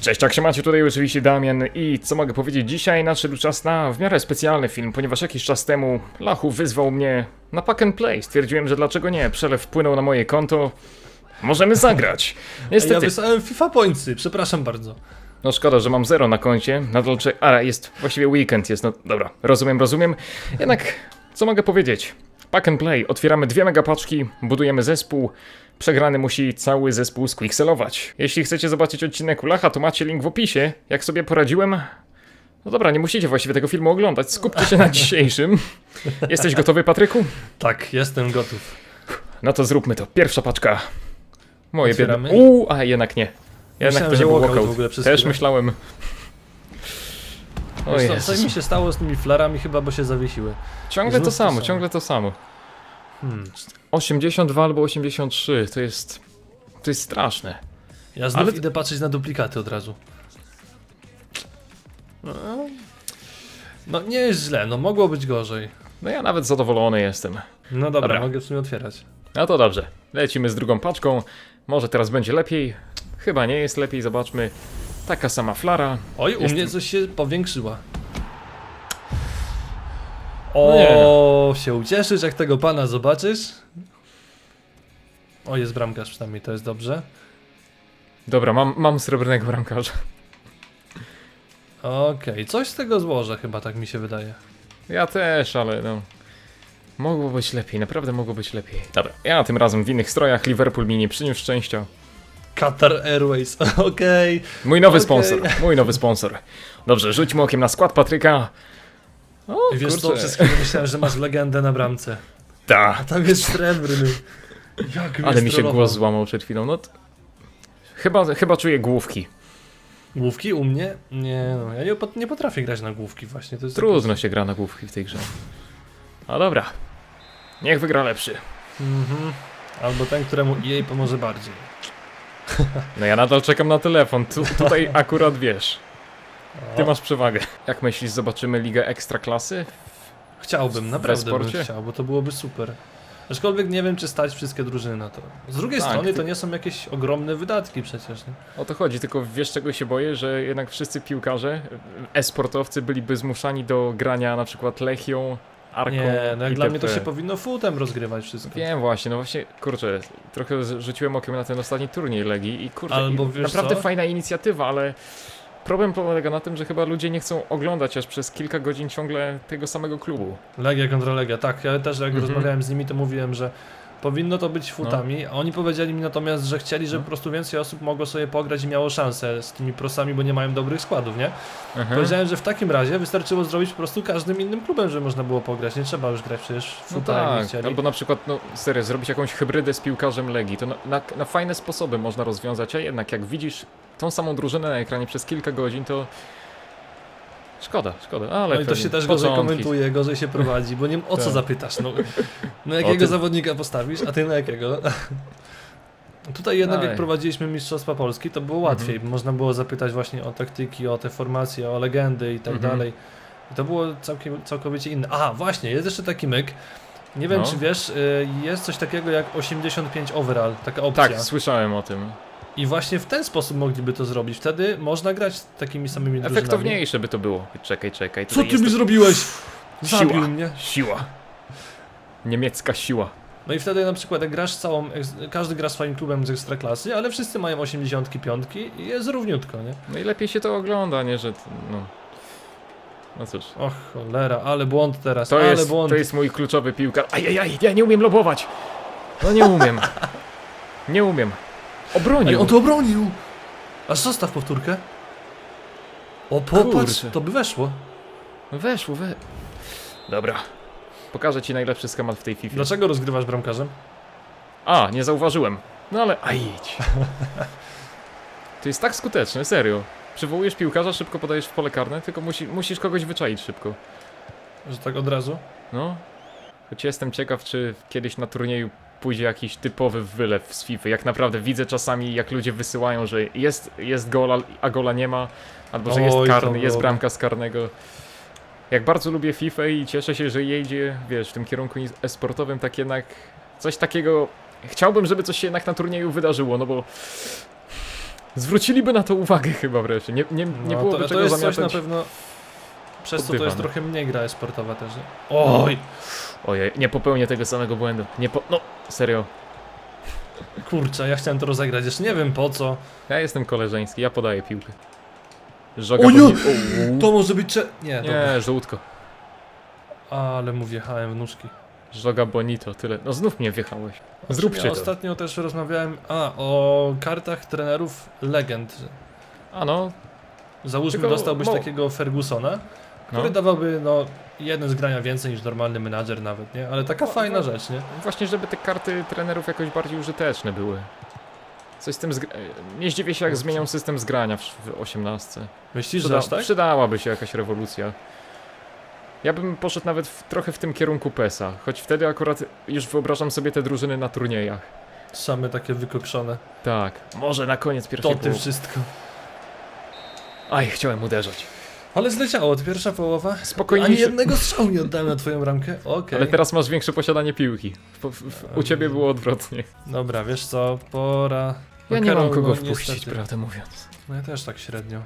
Cześć, jak się macie? Tutaj oczywiście Damian i co mogę powiedzieć? Dzisiaj nadszedł czas na w miarę specjalny film, ponieważ jakiś czas temu Lachu wyzwał mnie na pack and play. Stwierdziłem, że dlaczego nie, przelew wpłynął na moje konto. Możemy zagrać. Ja Niestety, wysłałem FIFA Pointsy, przepraszam bardzo. no szkoda, że mam zero na koncie, nadal cze... A, jest, właściwie weekend jest, no dobra, rozumiem, rozumiem. Jednak, co mogę powiedzieć? Pack and play, otwieramy dwie megapaczki, budujemy zespół, przegrany musi cały zespół squickselować. Jeśli chcecie zobaczyć odcinek Ulacha, to macie link w opisie. Jak sobie poradziłem? No dobra, nie musicie właściwie tego filmu oglądać, skupcie się na dzisiejszym. Jesteś gotowy, Patryku? Tak, jestem gotów. No to zróbmy to. Pierwsza paczka. Moje biedne. Otwieramy? Uuu, a jednak nie. Jednak Myślałem, to nie był walkout walkout. w ogóle przez Też chwilę. myślałem. O Wiesz co, mi się stało z tymi flarami chyba, bo się zawiesiły. Ciągle to to samo, samo. ciągle to samo. Hmm. 82 albo 83, to jest... To jest straszne. Ja znów Ale- idę patrzeć na duplikaty od razu. No, no nie jest źle, no mogło być gorzej. No ja nawet zadowolony jestem. No dobra, Dobra. mogę w sumie otwierać. No to dobrze. Lecimy z drugą paczką. Może teraz będzie lepiej. Chyba nie jest lepiej, zobaczmy. Taka sama flara. Oj, u mnie coś się powiększyła. No O, się ucieszysz, jak tego pana zobaczysz. O, jest bramkarz przynajmniej, to jest dobrze. Dobra, mam, mam srebrnego bramkarza. Okej, coś z tego złożę chyba, tak mi się wydaje. Ja też, ale no... Mogło być lepiej, naprawdę mogło być lepiej. Dobra, ja tym razem w innych strojach. Liverpool mi nie przyniósł szczęścia. Qatar Airways, okej. Mój nowy Okej. sponsor, mój nowy sponsor. Dobrze, rzućmy okiem na skład Patryka. O, Wiesz co, kurczę. przez chwilę myślałem, że masz legendę na bramce. Ta, A tam jest srebrny. Jak mnie ale mi się strollował. głos złamał przed chwilą, no... t- Chyba, chyba czuję główki. Główki u mnie? Nie no, ja nie, pot- nie potrafię grać na główki właśnie. To jest Trudno się gra na główki w tej grze. No dobra. Niech wygra lepszy. Mhm. Albo ten, któremu EA pomoże bardziej. No ja nadal czekam na telefon. Tu, tutaj akurat wiesz. Ty masz przewagę. Jak myślisz, zobaczymy ligę ekstraklasy? Chciałbym, naprawdę bym sporcie? chciał, bo to byłoby super. Aczkolwiek nie wiem, czy stać wszystkie drużyny na to. Z drugiej Tak, strony ty- to nie są jakieś ogromne wydatki przecież. Nie? O to chodzi, tylko wiesz czego się boję, że jednak wszyscy piłkarze, e-sportowcy byliby zmuszani do grania na przykład Lechią, Arką Nie, no jak dla mnie to się powinno futem rozgrywać wszystko. Wiem właśnie, no właśnie, kurczę, trochę z- rzuciłem okiem na ten ostatni turniej Legii i kurczę, Albo i wiesz naprawdę co? fajna inicjatywa, ale problem polega na tym, że chyba ludzie nie chcą oglądać aż przez kilka godzin ciągle tego samego klubu. Legia kontra Legia, tak. Ja też jak Mhm. rozmawiałem z nimi, to mówiłem, że powinno to być futami. A oni powiedzieli mi natomiast, że chcieli, żeby No. po prostu więcej osób mogło sobie pograć i miało szansę z tymi prosami, bo nie mają dobrych składów, nie? Aha. Powiedziałem, że w takim razie wystarczyło zrobić po prostu każdym innym klubem, żeby można było pograć. Nie trzeba już grać przecież w No futa, tak, chcieli. albo na przykład, no serio, zrobić jakąś hybrydę z piłkarzem Legii, to na, na, na fajne sposoby można rozwiązać, a jednak jak widzisz tą samą drużynę na ekranie przez kilka godzin, to szkoda, szkoda, ale No i to pewnie się też gorzej początki. komentuje, gorzej się prowadzi, bo nie o co Tak. zapytasz, no. Na jakiego tym- zawodnika postawisz, a ty na jakiego? Tutaj jednak jak prowadziliśmy Mistrzostwa Polski, to było Mhm. łatwiej. Można było zapytać właśnie o taktyki, o te formacje, o legendy i tak Mhm. dalej. I to było całkiem, całkowicie inne. A, właśnie, jest jeszcze taki myk. Nie wiem, No. czy wiesz, y, jest coś takiego jak 85 overall, taka opcja. Tak, słyszałem o tym. I właśnie w ten sposób mogliby to zrobić. Wtedy można grać z takimi samymi drużynami. Efektowniejsze by to było. Czekaj, czekaj. Co ty mi to- zrobiłeś? Siła. Zabił mnie. Siła. Niemiecka siła. No i wtedy na przykład jak grasz całą, każdy gra swoim klubem z ekstraklasy, ale wszyscy mają 85 i jest równiutko, nie? No i lepiej się to ogląda, nie, że... No, no cóż. Och cholera, ale błąd teraz, To ale jest, błąd. to jest mój kluczowy piłkarz. Ajajaj, ja nie umiem lobować. No nie umiem. Nie umiem. Ej, Obronił. on to obronił! Aż zostaw powtórkę. O, popatrz, Kurczę. to by weszło. Weszło, we... Dobra. Pokażę ci najlepszy schemat w tej FIFA. Dlaczego rozgrywasz bramkarzem? A, nie zauważyłem. No ale... A idź. To jest tak skuteczne, serio. Przywołujesz piłkarza, szybko podajesz w pole karne, tylko musi, musisz kogoś wyczaić szybko. Że tak od razu? No. Choć jestem ciekaw, czy kiedyś na turnieju pójdzie jakiś typowy wylew z FIFA. Jak naprawdę widzę czasami, jak ludzie wysyłają, że jest, jest gola, a gola nie ma, albo że jest Oj, to karny, jest było. bramka z karnego. Jak bardzo lubię FIFA i cieszę się, że jedzie, wiesz, w tym kierunku e-sportowym, tak jednak coś takiego... Chciałbym, żeby coś się jednak na turnieju wydarzyło, no bo Zwróciliby na to uwagę chyba wreszcie. Nie, nie, nie No, byłoby to, to czego jest coś na pewno... Przez co to jest trochę mniej gra sportowa też. nie? Oj! Ojej, nie popełnię tego samego błędu. Nie po... No, serio. Kurczę, ja chciałem to rozegrać, jeszcze nie wiem po co. Ja jestem koleżeński, ja podaję piłkę. Żoga O nie! boni- To może być cze... Nie, dobra. Nie, żółtko. Ale mu wjechałem w nóżki. Żoga bonito, tyle. No znów mnie wjechałeś. Zróbcie ja to. ostatnio też rozmawiałem a, o kartach trenerów legend. A no, Załóżmy, Tylko dostałbyś mo- takiego Fergusona, który no. dawałby no, jeden z grania więcej niż normalny menadżer nawet, nie? Ale taka No, fajna no. rzecz, nie? Właśnie, żeby te karty trenerów jakoś bardziej użyteczne były. Coś z tym zg... Nie zdziwię się, jak zmienią system zgrania w, w 18. Myślisz, że Przyda... aż tak? Przydałaby się jakaś rewolucja. Ja bym poszedł nawet w, trochę w tym kierunku PESA, choć wtedy akurat już wyobrażam sobie te drużyny na turniejach. Same takie wykokszone. Tak, może na koniec pierwszej To ty wszystko. Aj, chciałem uderzać. Ale zleciało, to pierwsza połowa. Spokojnie. Ani jednego strzału nie oddałem na twoją ramkę. Okej. Ale teraz masz większe posiadanie piłki. W, w, w, u ciebie było odwrotnie. Dobra, wiesz co, pora... Ja nie Karol, mam kogo no, wpuścić, niestety. prawdę mówiąc. No ja też tak średnio.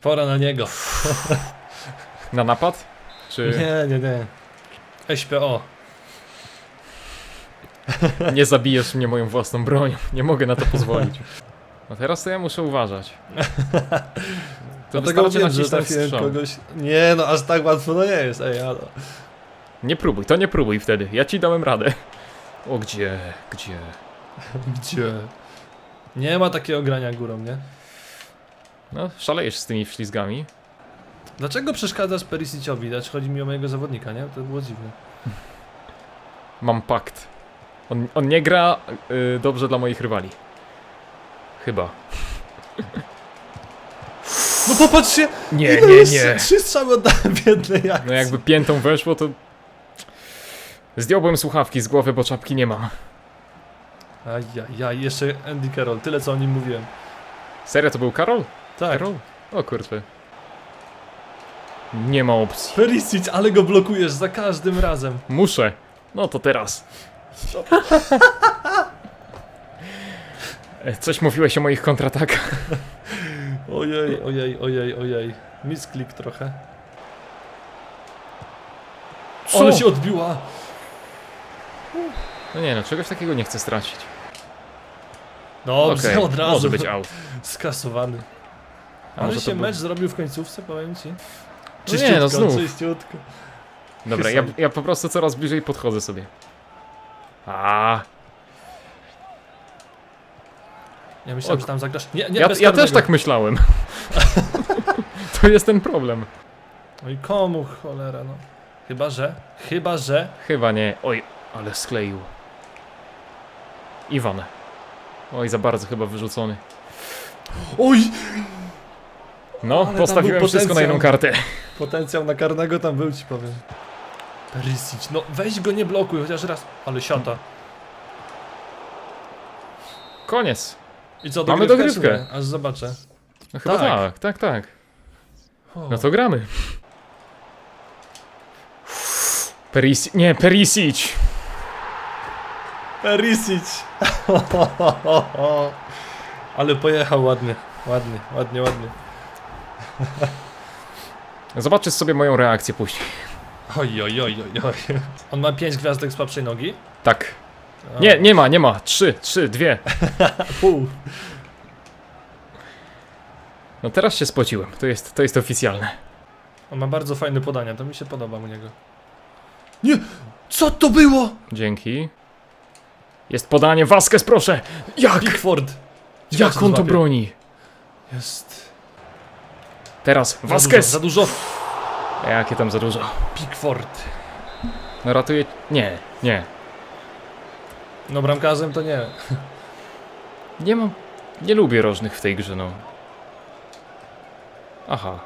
Pora na niego. Na napad? Czy Nie, nie, nie. SPO. nie zabijesz mnie moją własną bronią? Nie mogę na to pozwolić. No teraz to ja muszę uważać. To Dlatego wystarczy wiem, że nacisnąć trafiłem strzał. kogoś... Nie no, aż tak łatwo to nie jest, ej, ale... Nie próbuj, to nie próbuj wtedy. Ja ci dałem radę. O gdzie, gdzie? Gdzie? Nie ma takiego grania górą, nie? No, szalejesz z tymi ślizgami. Dlaczego przeszkadzasz Perisiciowi? Znaczy chodzi mi o mojego zawodnika, nie? To było dziwne. Mam pakt. On, on nie gra y, dobrze dla moich rywali. Chyba. No popatrz się! Nie, ile nie, już nie. Trzy strzały oddałem w jednej akcji. No jakby piętą weszło, to... Zdjąłbym słuchawki z głowy, bo czapki nie mam. Ajajaj, jeszcze Andy Carroll, tyle co o nim mówiłem. Serio, to był Karol? Tak, Karol? O kurczę. Nie ma opcji. Perisic, ale go blokujesz za każdym razem. Muszę. No to teraz. E, Coś mówiłeś o moich kontratakach. Ojej, ojej, ojej, ojej. Misklik trochę. Co? Ale się odbiła! No nie no, czegoś takiego nie chcę stracić. Dobrze, Okej, od razu. może być out. Skasowany. A Ale może się to mecz zrobił w końcówce, powiem ci. No nie, no znów. czyściutko. Dobra, ja, ja po prostu coraz bliżej podchodzę sobie. A, Ja myślałem, O, że tam zagrasz. Nie, nie, ja, bez ja też tak myślałem. to jest ten problem. No i komu cholera, no. Chyba, że. Chyba, że. Chyba nie. Oj, ale skleił. Iwan. Oj, za bardzo chyba wyrzucony. Oj! No, tam postawiłem był wszystko na jedną kartę. Potencjał na karnego tam był, ci powiem. Perisic, no weź go nie blokuj, chociaż raz. Ale siata. Koniec. I co, Mamy dogrywkę? Aż zobaczę. No chyba Tak. tak, tak, tak. O. No to gramy. Perisic, nie, Perisic. Perisic! Ale pojechał ładnie, ładnie, ładnie, ładnie. Zobaczysz sobie moją reakcję później. Oj, oj, oj, oj, oj. On ma 5 gwiazdek z słabszej nogi? Tak. Nie, nie ma, nie ma. Trzy, trzy, dwie. Pół. No teraz się spociłem. To jest, to jest oficjalne. On ma bardzo fajne podania, to mi się podoba u niego. Nie! Co to było? Dzięki. Jest podanie. Vasquez, proszę. Jak? Pickford! Jak on to broni? Jest. Teraz. Za dużo, Vasquez. za dużo. Jakie tam za dużo? Pickford. No ratuje... Nie, nie. No bramkarzem to nie. Nie mam... Nie lubię rożnych w tej grze, no. Aha.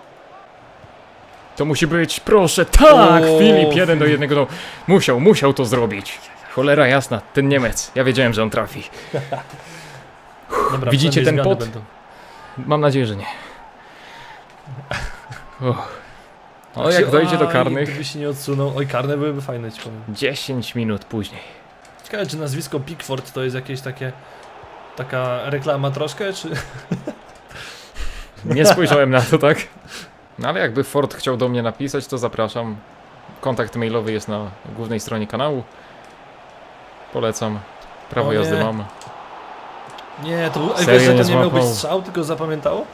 To musi być, proszę, tak! O, Filip, jeden do jednego, no. Musiał, musiał to zrobić. Cholera jasna, ten Niemiec. Ja wiedziałem, że on trafi. Dobra, Widzicie ten pot? Będą. Mam nadzieję, że nie. Uff. O, jak dojdzie do karnych, Gdyby się nie odsunął. Oj, karne byłyby fajne, ci powiem. 10 minut później. Ciekawe, czy nazwisko Pickford to jest jakieś takie... Taka reklama troszkę, czy... Nie spojrzałem na to, tak? No ale jakby Ford chciał do mnie napisać, to zapraszam. Kontakt mailowy jest na głównej stronie kanału. Polecam. Prawo O nie. jazdy mam. Nie, to był... Serio wiesz, że nie to nie miał być strzał, tylko zapamiętało?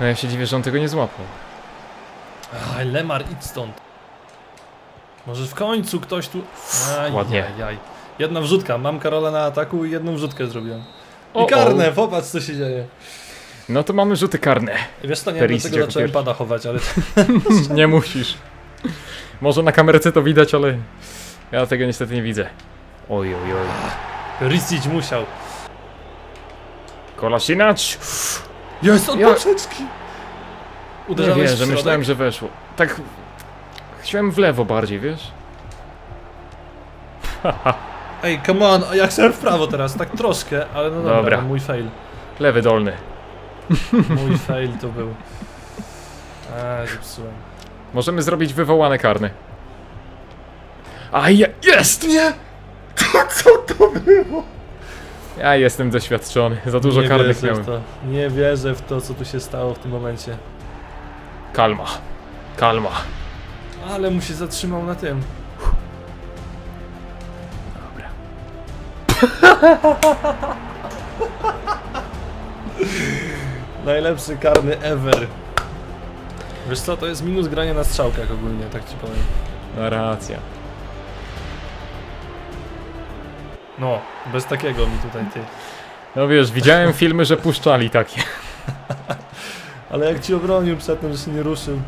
No ja się dziwię, że on tego nie złapał. Aj, Lemar, idź stąd. Może w końcu ktoś tu... Aj, Ładnie. Aj, aj. Jedna wrzutka, mam Karola na ataku i jedną wrzutkę zrobiłem. O, I karne, popatrz co się dzieje. No to mamy rzuty karne. Wiesz co, nie Perisic dlaczego zacząłem pierwszy. pada chować, ale nie musisz. Może na kamerce to widać, ale ja tego niestety nie widzę. Oj, oj, oj. Risic musiał. Kolasinacz! Jest od Ja- poprzeczki! Nie Uderzałeś wiem, że myślałem, że weszło. Tak. Chciałem w lewo bardziej, wiesz? Ej, come on, ja chcę w prawo teraz, tak troszkę, ale no dobra, Dobra. No, mój fail. Lewy dolny. Mój fail to był. A, zepsułem. Możemy zrobić wywołane karne. A je, jest! Nie! Co to było? Ja jestem doświadczony. Za dużo nie karnych wierzę miałem. w to. Nie wierzę w to, co tu się stało w tym momencie. Kalma. Kalma. Ale mu się zatrzymał na tym. Dobra. Najlepszy karny ever. Wiesz co, to jest minus grania na strzałkach ogólnie, tak ci powiem. No racja. No, bez takiego mi tutaj ty. No wiesz, widziałem filmy, że puszczali takie. Ale jak ci obronił przed tym, że się nie ruszył.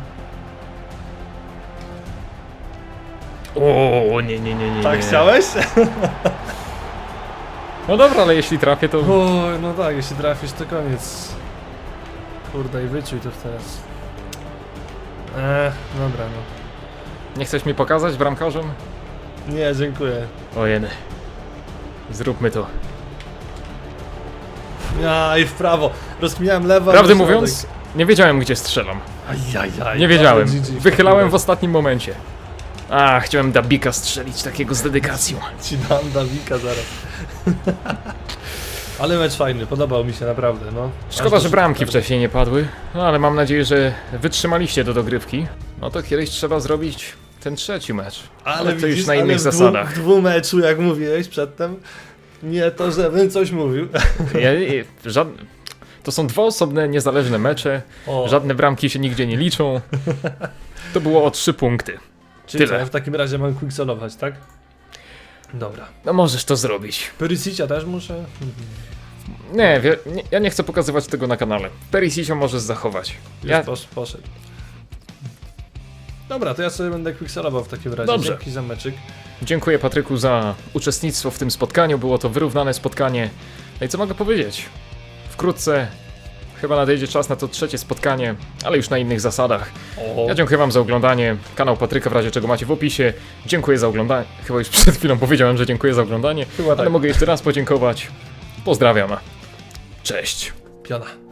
O, nie, nie, nie, nie. Tak nie. chciałeś? No dobra, ale jeśli trafię, to. O, no tak, jeśli trafisz to koniec. Kurde i wyczuj to teraz. Eee, dobra no. Nie chcesz mi pokazać bramkarzem? Nie, dziękuję. Ojeny. Zróbmy to. Ja i w prawo. Rozkminiałem lewo. Prawdę i środek. mówiąc, nie wiedziałem gdzie strzelam. Ajajaj. Nie wiedziałem. ale GG. Wychylałem w ostatnim momencie. A, chciałem Dabika strzelić takiego z dedykacją. Ci dam Dawika zaraz. Ale mecz fajny, podobał mi się naprawdę, no. Szkoda, że bramki wcześniej nie padły, no ale mam nadzieję, że wytrzymaliście do dogrywki. No to kiedyś trzeba zrobić ten trzeci mecz. Ale, Ale to widzisz, już na ale innych w dwu- zasadach. W dwumeczu, jak mówiłeś przedtem, nie to, żebym coś mówił. Ja, ja, żad... To są dwa osobne, niezależne mecze, O, żadne bramki się nigdzie nie liczą. To było o trzy punkty. Czyli tyle. co, ja w takim razie mam quicksolować, tak? Dobra. No możesz to zrobić. Perisicia też muszę? Nie, wie, nie, ja nie chcę pokazywać tego na kanale. Perisisio możesz zachować. Już Ja, posz, poszedł. Dobra, to ja sobie będę quicksolował w takim razie. Dobrze. Dzięki za meczyk. Dziękuję Patryku za uczestnictwo w tym spotkaniu. Było to wyrównane spotkanie. No i co mogę powiedzieć? Wkrótce chyba nadejdzie czas na to trzecie spotkanie, ale już na innych zasadach. Ja dziękuję Wam za oglądanie. Kanał Patryka w razie czego macie w opisie. Dziękuję za oglądanie. Chyba już przed chwilą powiedziałem, że dziękuję za oglądanie, chyba ale tak. mogę jeszcze raz podziękować. Pozdrawiam. Cześć. Piona.